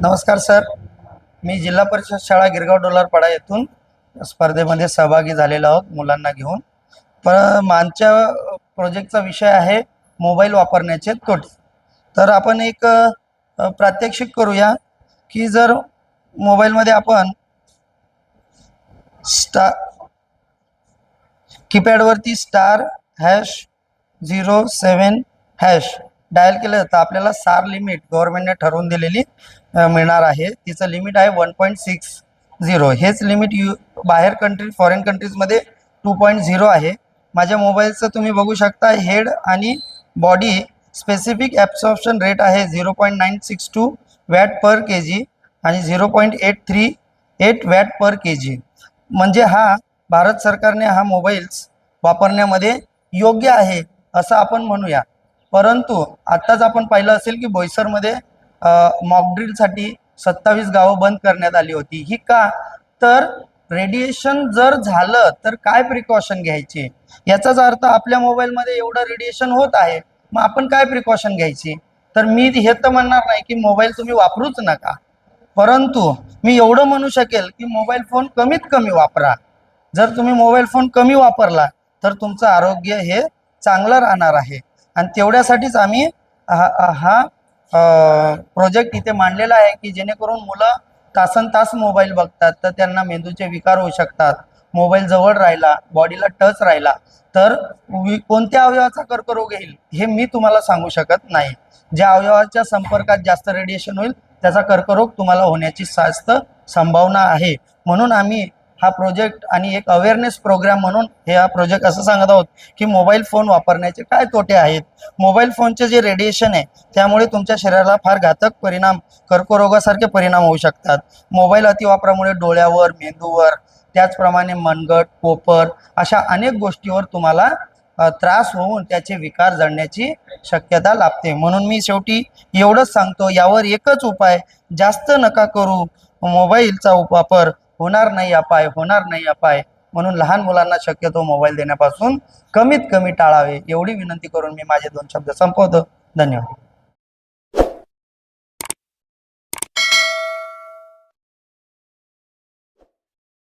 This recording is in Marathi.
नमस्कार सर. मी जिल्हा परिषद शाळा गिरगाव डोलारपाडा येथून स्पर्धेमध्ये सहभागी झालेलो आहोत मुलांना घेऊन. पण मानच्या प्रोजेक्टचा विषय आहे मोबाईल वापरण्याचे तोटे. तर आपण एक प्रात्यक्षिक करूया की जर मोबाईलमध्ये आपण स्टा कीपॅडवरती star hash zero seven hash dial केलं तर आपल्याला सार लिमिट गव्हर्नमेंटने ठरवून दिलेली मिळणार आहे. तिचं लिमिट आहे वन पॉईंट सिक्स झिरो हेच लिमिट यू बाहेर कंट्री फॉरेन कंट्रीजमध्ये टू पॉईंट झिरो आहे. माझ्या मोबाईलचं तुम्ही बघू शकता हेड आणि बॉडी स्पेसिफिक ॲब्सॉर्प्शन रेट आहे zero point nine six two watt per K G आणि zero point eight three eight watt per K G म्हणजे हा भारत सरकारने हा मोबाईल्स वापरण्यामध्ये योग्य आहे असं आपण म्हणूया. परंतु आत्ताच आपण पाहिलं असेल की बोईसरमध्ये मॉकड्रिलसाठी सत्तावीस गावं बंद करण्यात आली होती. ही का? तर रेडिएशन जर झालं तर काय प्रिकॉशन घ्यायची? याचाच अर्थ आपल्या मोबाईलमध्ये एवढं रेडिएशन होत आहे मग आपण काय प्रिकॉशन घ्यायची? तर मी हे तर म्हणणार नाही की मोबाईल तुम्ही वापरूच नका. परंतु मी एवढं म्हणू शकेल की मोबाईल फोन कमीत कमी वापरा. जर तुम्ही मोबाईल फोन कमी वापरला तर तुमचं आरोग्य हे चांगलं राहणार आहे. आणि तेवढ्यासाठीच आम्ही हा हा प्रोजेक्ट इथे मांडलेला आहे की जेणेकरून मुलं तासन तास मोबाईल बघतात तर त्यांना मेंदूचे विकार होऊ शकतात मोबाईल जवळ राहिला बॉडीला टच राहिला तर वि- कोणत्या अवयवाचा कर्करोग येईल हे मी तुम्हाला सांगू शकत नाही. ज्या अवयवाच्या संपर्कात जास्त रेडिएशन होईल त्याचा कर्करोग तुम्हाला होण्याची जास्त संभावना आहे. म्हणून आम्ही हा प्रोजेक्ट आणि एक अवेअरनेस प्रोग्राम म्हणून हे हा प्रोजेक्ट असं सांगत आहोत की मोबाईल फोन वापरण्याचे काय तोटे आहेत? मोबाईल फोनचे जे रेडिएशन आहे त्यामुळे तुमच्या शरीराला फार घातक परिणाम कर्करोगासारखे परिणाम होऊ शकतात. मोबाईल अतिवापरामुळे डोळ्यावर मेंदूवर त्याचप्रमाणे मनगट कोपर अशा अनेक गोष्टीवर तुम्हाला त्रास होऊन त्याचे विकार जडण्याची शक्यता लाभते. म्हणून मी शेवटी एवढंच सांगतो यावर एकच उपाय जास्त नका करू. मोबाईलचा वापर होणार नाही अपाय होणार नाही अपाय. म्हणून लहान मुलांना शक्यतो मोबाईल देण्यापासून कमीत कमी टाळावे. एवढी विनंती करून मी माझे दोन शब्द संपवतो. धन्यवाद.